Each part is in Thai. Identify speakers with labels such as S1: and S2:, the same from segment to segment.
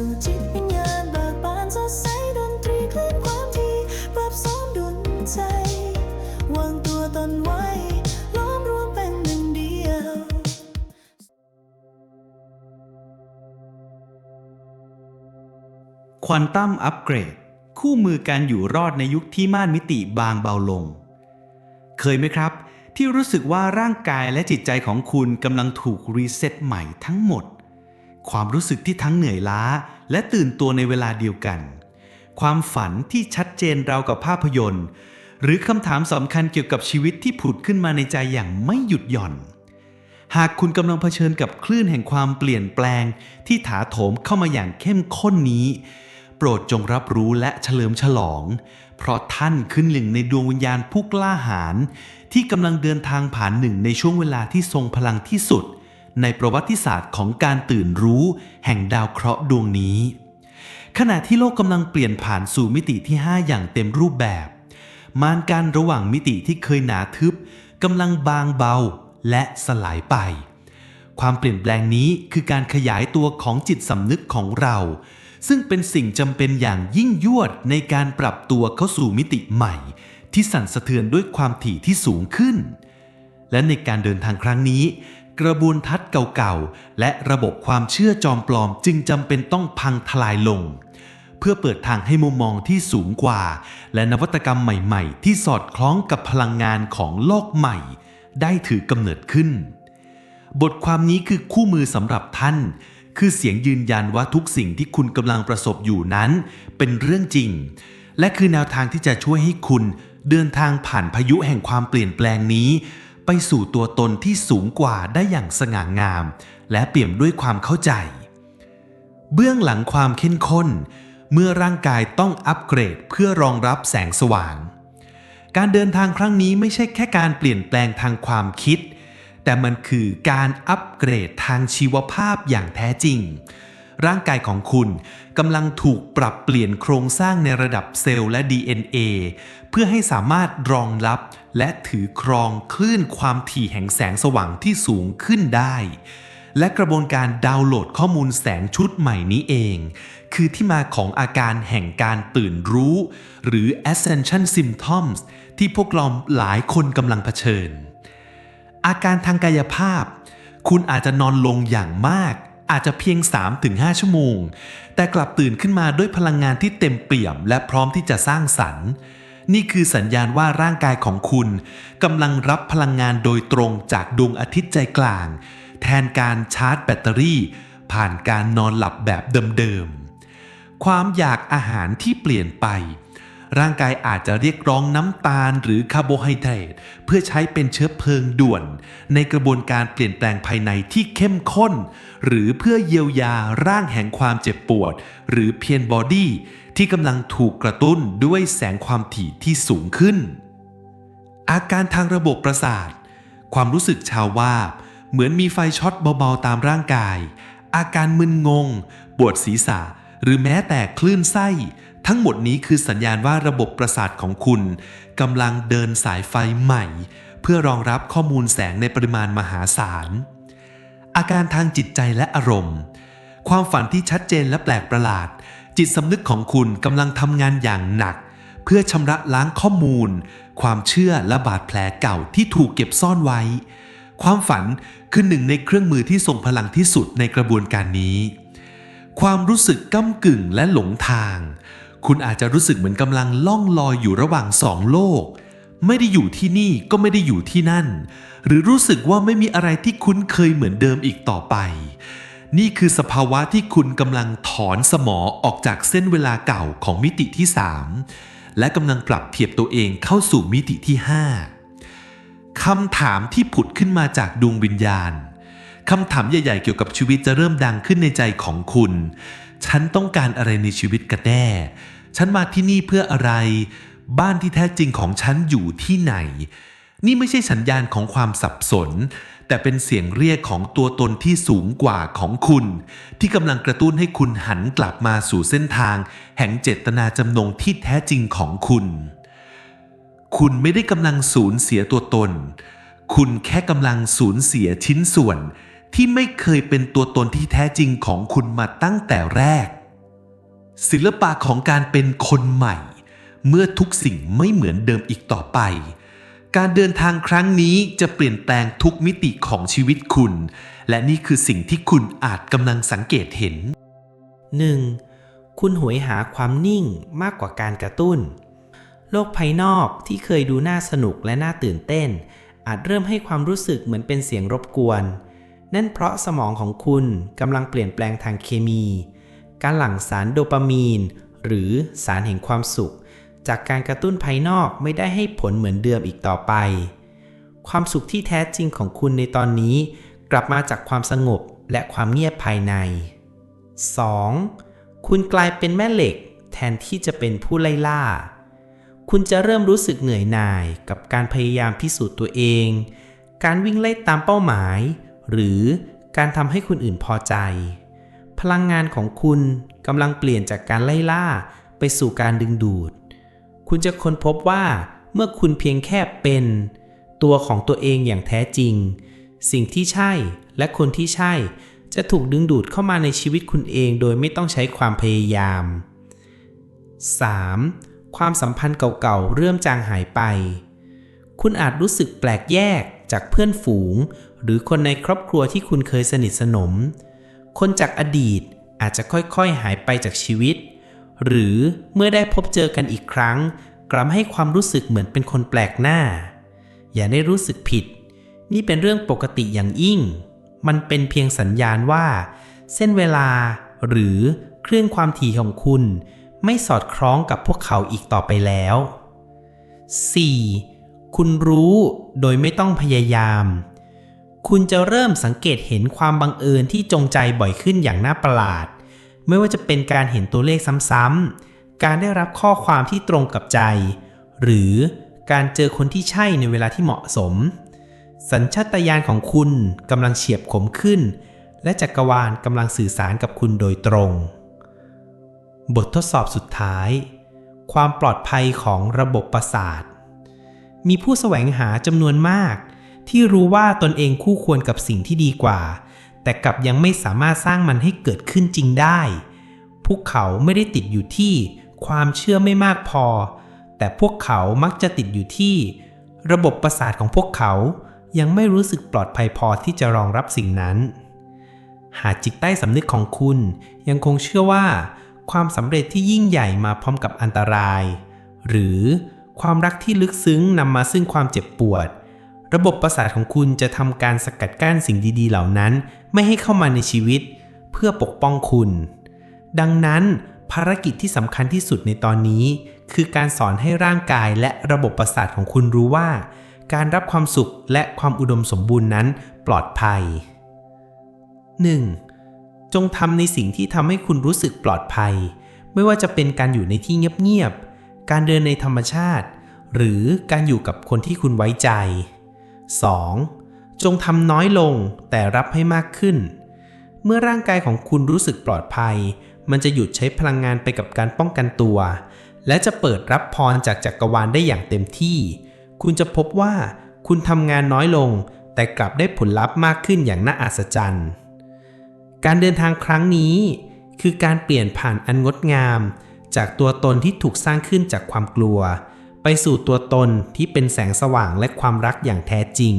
S1: สู่จิตวิญญาณเบิกบานสดใสดนตรีคลื่นความที่ปรับสมดุลใจ วางตัวตนไว้ ล้อมรวมเป็นหนึ่งเดียว
S2: ควอนตัมอัปเกรด คู่มือการอยู่รอดในยุคที่ม่านมิติบางเบาลง เคยไหมครับ ที่รู้สึกว่าร่างกายและจิตใจของคุณกำลังถูกรีเซ็ตใหม่ทั้งหมด ความรู้สึกที่ทั้งเหนื่อยล้า และตื่นตัวในเวลาเดียวกัน ความฝันที่ชัดเจนราวกับภาพยนตร์ หรือคำถามสำคัญเกี่ยวกับชีวิตที่ผุดขึ้นมาในใจอย่างไม่หยุดหย่อน หากคุณกำลังเผชิญกับคลื่นแห่งความเปลี่ยนแปลง ที่ถาโถมเข้ามาอย่างเข้มข้นนี้ โปรดจงรับรู้และเฉลิมฉลอง เพราะท่านคือหนึ่งในดวงวิญญาณผู้กล้าหาญที่กำลังเดินทางผ่านหนึ่งในช่วงเวลาที่ทรงพลังที่สุด ในประวัติศาสตร์ของการตื่นรู้แห่งดาวเคราะห์ดวงนี้ ขณะที่โลกกำลังเปลี่ยนผ่านสู่มิติที่ 5 อย่างเต็มรูปแบบ มานการระหว่างมิติที่เคยหนาทึบกำลังบางเบาและสลายไป ความเปลี่ยนแปลงนี้คือการขยายตัวของจิตสำนึกของเรา ซึ่งเป็นสิ่งจำเป็นอย่างยิ่งยวดในการปรับตัวเข้าสู่มิติใหม่ ที่สั่นสะเทือนด้วยความถี่ที่สูงขึ้นและในการเดินทางครั้งนี้ กระบวนทัศน์เก่าๆ และระบบความเชื่อจอมปลอมจึงจำเป็นต้องพังทลายลง เพื่อเปิดทางให้มุมมองที่สูงกว่า และนวัตกรรมใหม่ๆ ที่สอดคล้องกับพลังงานของโลกใหม่ ได้ถือกำเนิดขึ้น บทความนี้คือคู่มือสำหรับท่าน คือเสียงยืนยันว่าทุกสิ่งที่คุณกำลังประสบอยู่นั้น เป็นเรื่องจริง และคือแนวทางที่จะช่วยให้คุณเดินทางผ่านพายุแห่งความเปลี่ยนแปลงนี้ ไปสู่ตัวตนที่สูงกว่าได้อย่างสง่างาม และเปี่ยมด้วยความเข้าใจ เบื้องหลังความเข้มข้น เมื่อร่างกายต้องอัปเกรดเพื่อรองรับแสงสว่าง การเดินทางครั้งนี้ไม่ใช่แค่การเปลี่ยนแปลงทางความคิด แต่มันคือการอัปเกรดทางชีวภาพอย่างแท้จริง ร่างกายของคุณกำลังถูกปรับเปลี่ยนโครงสร้างในระดับเซลล์และ DNA เพื่อให้สามารถรองรับและถือครองคลื่นความถี่แห่งแสงสว่างที่สูงขึ้นได้ และกระบวนการดาวน์โหลดข้อมูลแสงชุดใหม่นี้เอง คือที่มาของอาการแห่งการตื่นรู้ หรือ ascension symptoms ที่พวกเราหลายคนกำลังเผชิญ อาการทางกายภาพ คุณอาจจะนอนลงอย่างมาก อาจจะเพียง 3-5 ชั่วโมง แต่กลับตื่นขึ้นมาด้วยพลังงานที่เต็มเปี่ยม และพร้อมที่จะสร้างสรรค์ นี่คือสัญญาณว่าร่างกายของคุณกำลังรับพลังงานโดยตรงจากดวงอาทิตย์ใจกลาง แทนการชาร์จแบตเตอรี่ ผ่านการนอนหลับแบบเดิมๆความอยากอาหารที่เปลี่ยนไป ร่างกายอาจจะเรียกร้องน้ำตาลหรือคาร์โบไฮเดรตเพื่อใช้เป็นเชื้อเพลิงด่วน ในกระบวนการเปลี่ยนแปลงภายในที่เข้มข้น หรือเพื่อเยียวยาร่างแห่งความเจ็บปวด หรือเพียนบอดี้ที่กำลังถูกกระตุ้นด้วยแสงความถี่ที่สูงขึ้น อาการทางระบบประสาท ความรู้สึกชาววาบ เหมือนมีไฟช็อตเบาๆตามร่างกาย อาการมึนงง ปวดศีรษะหรือแม้แต่คลื่นไส้ ทั้งหมดนี้คือสัญญาณว่าระบบประสาทของคุณกำลังเดินสายไฟใหม่ เพื่อรองรับข้อมูลแสงในปริมาณมหาศาล อาการทางจิตใจและอารมณ์ ความฝันที่ชัดเจนและแปลกประหลาด จิตสำนึกของคุณกำลังทำงานอย่างหนัก เพื่อชำระล้างข้อมูล ความเชื่อและบาดแผลเก่าที่ถูกเก็บซ่อนไว้ ความฝันคือหนึ่งในเครื่องมือที่ทรงพลังที่สุดในกระบวนการนี้ ความรู้สึกก้ากึ่งและหลงทาง คุณอาจจะรู้สึกเหมือนกำลังล่องลอยอยู่ระหว่างสองโลก ไม่ได้อยู่ที่นี่ก็ไม่ได้อยู่ที่นั่น หรือรู้สึกว่าไม่มีอะไรที่คุ้นเคยเหมือนเดิมอีกต่อไป นี่คือสภาวะที่คุณกำลังถอนสมอออกจากเส้นเวลาเก่าของมิติที่ 3 และกำลังปรับเทียบตัวเองเข้าสู่มิติที่ 5 คำถามที่ผุดขึ้นมาจากดวงวิญญาณคำถามใหญ่ๆเกี่ยวกับชีวิตจะเริ่มดังขึ้นในใจของคุณ ฉันต้องการอะไรในชีวิตกันแน่ ฉันมาที่นี่เพื่ออะไร บ้านที่แท้จริงของฉันอยู่ที่ไหน นี่ไม่ใช่สัญญาณของความสับสน แต่เป็นเสียงเรียกของตัวตนที่สูงกว่าของคุณ ที่กำลังกระตุ้นให้คุณหันกลับมาสู่เส้นทาง แห่งเจตนาจำนงที่แท้จริงของคุณ คุณไม่ได้กำลังสูญเสียตัวตน คุณแค่กำลังสูญเสียชิ้นส่วน ที่ไม่เคยเป็นตัวตนที่แท้จริงของคุณมาตั้งแต่แรก
S3: ศิลปะของการเป็นคนใหม่ เมื่อทุกสิ่งไม่เหมือนเดิมอีกต่อไป การเดินทางครั้งนี้จะเปลี่ยนแปลงทุกมิติของชีวิตคุณ และนี่คือสิ่งที่คุณอาจกำลังสังเกตเห็น
S4: 1. คุณหวยหาความนิ่งมากกว่าการกระตุ้น โลกภายนอกที่เคยดูน่าสนุกและน่าตื่นเต้น อาจเริ่มให้ความรู้สึกเหมือนเป็นเสียงรบกวน นั่นเพราะสมองของคุณกำลังเปลี่ยนแปลงทางเคมี การหลั่งสารโดปามีน หรือสารแห่งความสุข จากการกระตุ้นภายนอกไม่ได้ให้ผลเหมือนเดิมอีกต่อไป ความสุขที่แท้จริงของคุณในตอนนี้ กลับมาจากความสงบและความเงียบภายใน 2. คุณกลายเป็นแม่เหล็ก แทนที่จะเป็นผู้ไล่ล่า คุณจะเริ่มรู้สึกเหนื่อยหน่ายกับการพยายามพิสูจน์ตัวเอง การวิ่งไล่ตามเป้าหมาย หรือการทำให้คนอื่นพอใจ พลังงานของคุณกำลังเปลี่ยนจากการไล่ล่าไปสู่การดึงดูด คุณจะค้นพบว่าเมื่อคุณเพียงแค่เป็น ตัวของตัวเองอย่างแท้จริง สิ่งที่ใช่และคนที่ใช่ จะถูกดึงดูดเข้ามาในชีวิตคุณเองโดยไม่ต้องใช้ความพยายาม 3. ความสัมพันธ์เก่าๆเริ่มจางหายไป คุณอาจรู้สึกแปลกแยกจากเพื่อนฝูง หรือคนในครอบครัวที่คุณเคยสนิทสนม คนจากอดีตอาจจะค่อยๆหายไปจากชีวิต หรือเมื่อได้พบเจอกันอีกครั้ง กลับให้ความรู้สึกเหมือนเป็นคนแปลกหน้า อย่าได้รู้สึกผิด นี่เป็นเรื่องปกติอย่างยิ่ง มันเป็นเพียงสัญญาณว่า เส้นเวลาหรือคลื่อนความถี่ของคุณไม่สอดคล้องกับพวกเขาอีกต่อไปแล้ว 4. คุณรู้โดยไม่ต้องพยายาม คุณจะเริ่มสังเกตเห็นความบังเอิญที่จงใจบ่อยขึ้นอย่างน่าประหลาด ไม่ว่าจะเป็นการเห็นตัวเลขซ้ำๆ การได้รับข้อความที่ตรงกับใจ หรือการเจอคนที่ใช่ในเวลาที่เหมาะสม สัญชาตญาณของคุณกำลังเฉียบคมขึ้น และจักรวาลกำลังสื่อสารกับคุณโดยตรง บททดสอบสุดท้าย ความปลอดภัยของระบบประสาท มีผู้แสวงหาจำนวนมาก ที่รู้ว่าตนเองคู่ควรกับสิ่งที่ดีกว่า แต่กลับยังไม่สามารถสร้างมันให้เกิดขึ้นจริงได้ พวกเขาไม่ได้ติดอยู่ที่ความเชื่อไม่มากพอ แต่พวกเขามักจะติดอยู่ที่ ระบบประสาทของพวกเขายังไม่รู้สึกปลอดภัยพอที่จะรองรับสิ่งนั้น หากจิตใต้สำนึกของคุณยังคงเชื่อว่า ความสำเร็จที่ยิ่งใหญ่มาพร้อมกับอันตราย หรือความรักที่ลึกซึ้งนำมาซึ่งความเจ็บปวด ระบบประสาทของคุณจะทำการสกัดกั้นสิ่งดีๆ เหล่านั้น ไม่ให้เข้ามาในชีวิต เพื่อปกป้องคุณ ดังนั้นภารกิจที่สำคัญที่สุดในตอนนี้ คือการสอนให้ร่างกายและระบบประสาทของคุณรู้ว่า การรับความสุขและความอุดมสมบูรณ์นั้นปลอดภัย 1. จงทำในสิ่งที่ทำให้คุณรู้สึกปลอดภัย ไม่ว่าจะเป็นการอยู่ในที่เงียบๆ การเดินในธรรมชาติ หรือการอยู่กับคนที่คุณไว้ใจ 2. จงทำน้อยลงแต่รับให้มากขึ้น เมื่อร่างกายของคุณรู้สึกปลอดภัย มันจะหยุดใช้พลังงานไปกับการป้องกันตัว และจะเปิดรับพรจากจักรวาลได้อย่างเต็มที่ คุณจะพบว่าคุณทำงานน้อยลง แต่กลับได้ผลลัพธ์มากขึ้นอย่างน่าอัศจรรย์ การเดินทางครั้งนี้ คือการเปลี่ยนผ่านอันงดงาม จากตัวตนที่ถูกสร้างขึ้นจากความกลัว ไปสู่ตัวตนที่เป็นแสงสว่างและความรักอย่างแท้จริง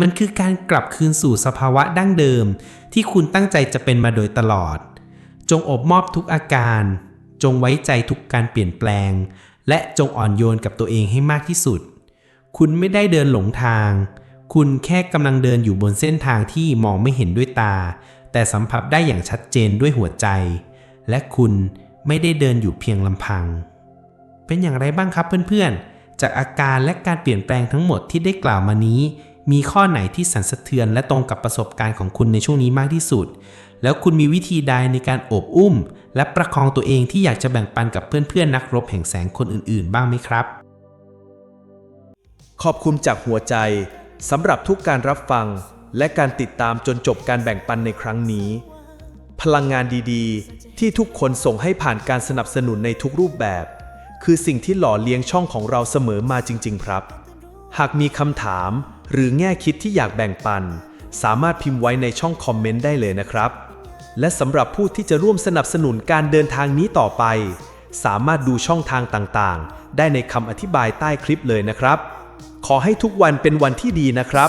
S4: มันคือการกลับคืนสู่สภาวะดั้งเดิม ที่คุณตั้งใจจะเป็นมาโดยตลอด จงอบมอบทุกอาการ จงไว้ใจทุกการเปลี่ยนแปลง และจงอ่อนโยนกับตัวเองให้มากที่สุด คุณไม่ได้เดินหลงทาง คุณแค่กำลังเดินอยู่บนเส้นทางที่มองไม่เห็นด้วยตา แต่สัมผัสได้อย่างชัดเจนด้วยหัวใจ และคุณไม่ได้เดินอยู่เพียงลำพัง เป็นอย่างไรบ้างครับเพื่อนๆ จากอาการและการเปลี่ยนแปลงทั้งหมดที่ได้กล่าวมานี้ มีข้อไหนที่สั่นสะเทือนและตรงกับประสบการณ์ของคุณในช่วงนี้มากที่สุด แล้วคุณมีวิธีใดในการโอบอุ้ม และประคองตัวเองที่อยากจะแบ่งปันกับเพื่อนๆนักรบแห่งแสงคนอื่นๆ บ้างไหมครับ
S5: ขอบคุณจากหัวใจสำหรับทุกการรับฟังและการติดตามจนจบการแบ่งปันในครั้งนี้ พลังงานดีๆ ที่ทุกคนส่งให้ผ่านการสนับสนุนในทุกรูปแบบ คือสิ่งที่หล่อเลี้ยงช่องของเราเสมอมาจริง ๆ ครับ หากมีคำถามหรือแง่คิดที่อยากแบ่งปัน สามารถพิมพ์ไว้ในช่องคอมเมนต์ได้เลยนะครับ
S2: และสำหรับผู้ที่จะร่วมสนับสนุนการเดินทางนี้ต่อไป สามารถดูช่องทางต่างๆ ได้ในคำอธิบายใต้คลิปเลยนะครับ ขอให้ทุกวันเป็นวันที่ดีนะครับ